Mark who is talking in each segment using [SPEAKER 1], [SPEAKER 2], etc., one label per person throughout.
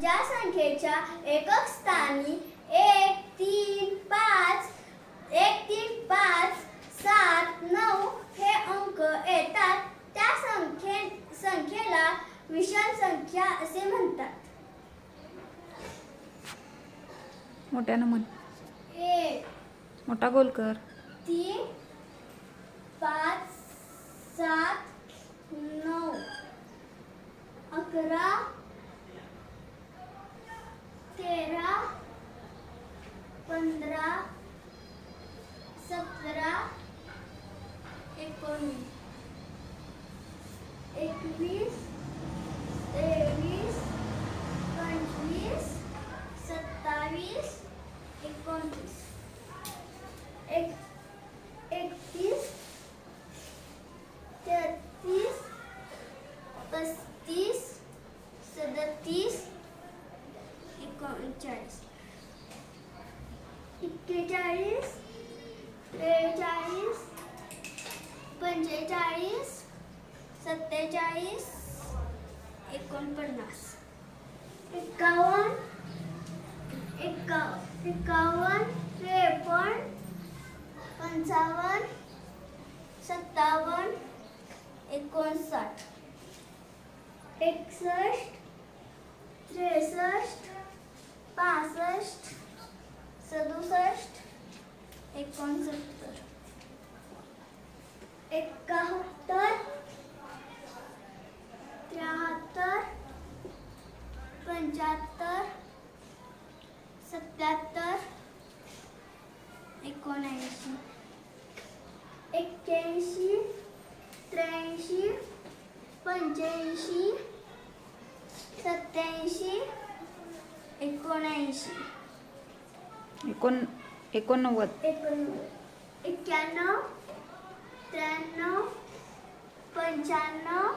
[SPEAKER 1] ज्या संख्येच्या एकक स्थानी एक तीन पाच एक तीन पाच सात नऊ हे अंक येतात. त्या संख्ये संख्येला विषम संख्या असे म्हणतात.
[SPEAKER 2] मोठ्यानं म्हण
[SPEAKER 1] एक
[SPEAKER 2] मोठा गोल कर.
[SPEAKER 1] तीन पाच सात नऊ अकरा तेरा पंधरा सतरा एकोणीस एकवीस तेवीस पंचवीस सत्तावीस एकोणतीस एक एकतीस तेहतीस पस्तीस सदतीस एकोणचाळीस अठ्ठेचाळीस त्रेचाळीस पंचेचाळीस सत्तेचाळीस एकोणपन्नास. एकावन्न एका एकावन्न त्रेपन्न पंचावन्न सत्तावन्न एकोणसाठ. एकसष्ट त्रेसष्ट पासष्ट सदुसष्ट. एकोणसत्तर. एकाहत्तर. त्र्याहत्तर. पंच्याहत्तर. सत्याहत्तर. एकोणऐंशी. एक्क्याऐंशी. त्र्याऐंशी. पंच्याऐंशी. सत्याऐंशी. एकोणऐंशी.
[SPEAKER 2] एकोण एकोणनव्वद.
[SPEAKER 1] एक्क्याण्णव त्र्याण्णव पंच्याण्णव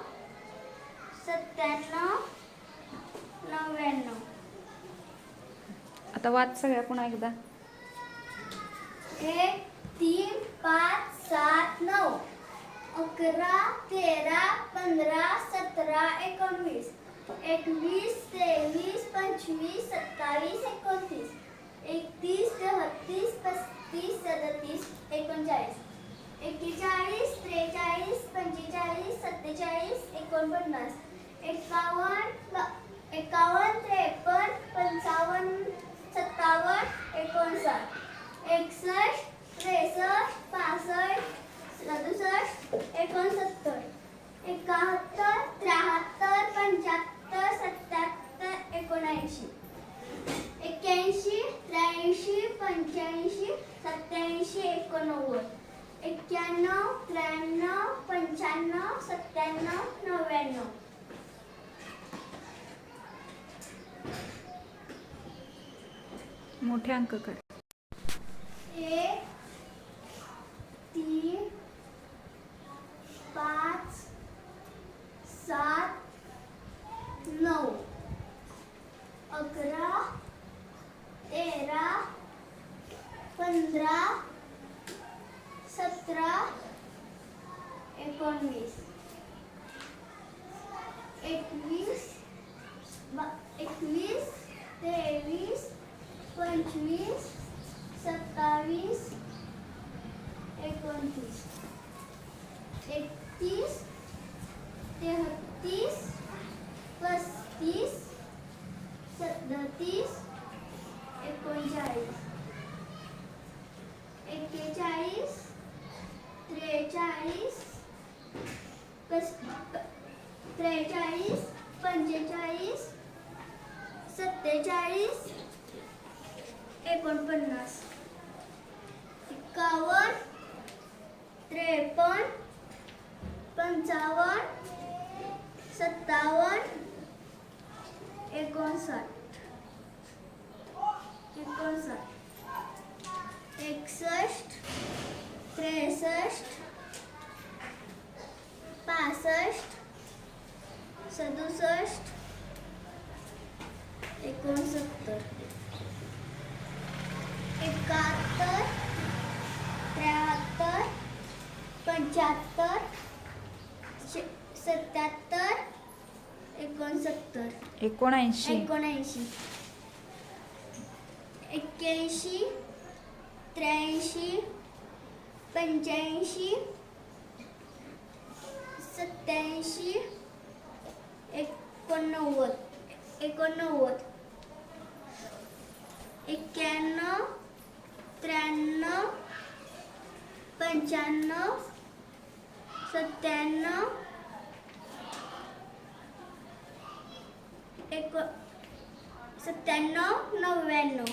[SPEAKER 1] सत्त्याण्णव नव्याण्णव.
[SPEAKER 2] आता वाच सगळ्या पुन्हा एकदा.
[SPEAKER 1] एक तीन पाच सात नऊ. अकरा तेरा पंधरा सतरा एकोणवीस. एकवीस तेवीस पंचवीस सत्तावीस एकोणतीस. एकतीस बत्तीस पस्तीस सदतीस एकोणचाळीस. एक्केचाळीस त्रेचाळीस पंचेचाळीस सत्तेचाळीस एकोणपन्नास. एकावन्न एकावन्न त्रेपन्न पंचावन्न सत्तावन्न एकोणसाठ. एकसष्ट त्रेसष्ट पासष्ट सदुसष्ट एकोणसत्तर. एकाहत्तर त्र्याहत्तर पंच्याहत्तर सत्याहत्तर एकोणऐंशी एक्क्याऐंशी त्र्याऐंशी पंच्याऐंशी सत्याऐंशी एकोणनव्वद. एक्क्याण्णव त्र्याण्णव पंच्याण्णव सत्त्याण्णव नव्याण्णव.
[SPEAKER 2] मोठे अंक कर.
[SPEAKER 1] एक तीन पाच सात नऊ अकरा तेरा पंधरा सतरा एकोणवीस एकवीस बा- एकवीस तेवीस पंचवीस सत्तावीस एकोणतीस एकतीस तेहतीस पस्तीस तीस एकोणचाळीस. एक्केचाळीस त्रेचाळीस पस प- त्रेचाळीस पंचेचाळीस सत्तेचाळीस एकोणपन्नास. एकावन्न त्रेपन्न पंचावन्न सत्तावन्न एकोणसाठ. एकोणसाठ एकसष्ट त्रेसष्ट पासष्ट सदुसष्ट एकोणसत्तर एकाहत्तर त्र्याहत्तर पंच्याहत्तर सत्याहत्तर एकोणसत्तर
[SPEAKER 2] एकोणऐंशी.
[SPEAKER 1] एकोणऐंशी. एक्क्याऐंशी त्र्याऐंशी पंच्याऐंशी सत्याऐंशी एकोणनव्वद एकोणनव्वद एक्क्याण्णव त्र्याण्णव पंच्याण्णव सत्त्याण्णव एको सत्त्याण्णव नव्याण्णव.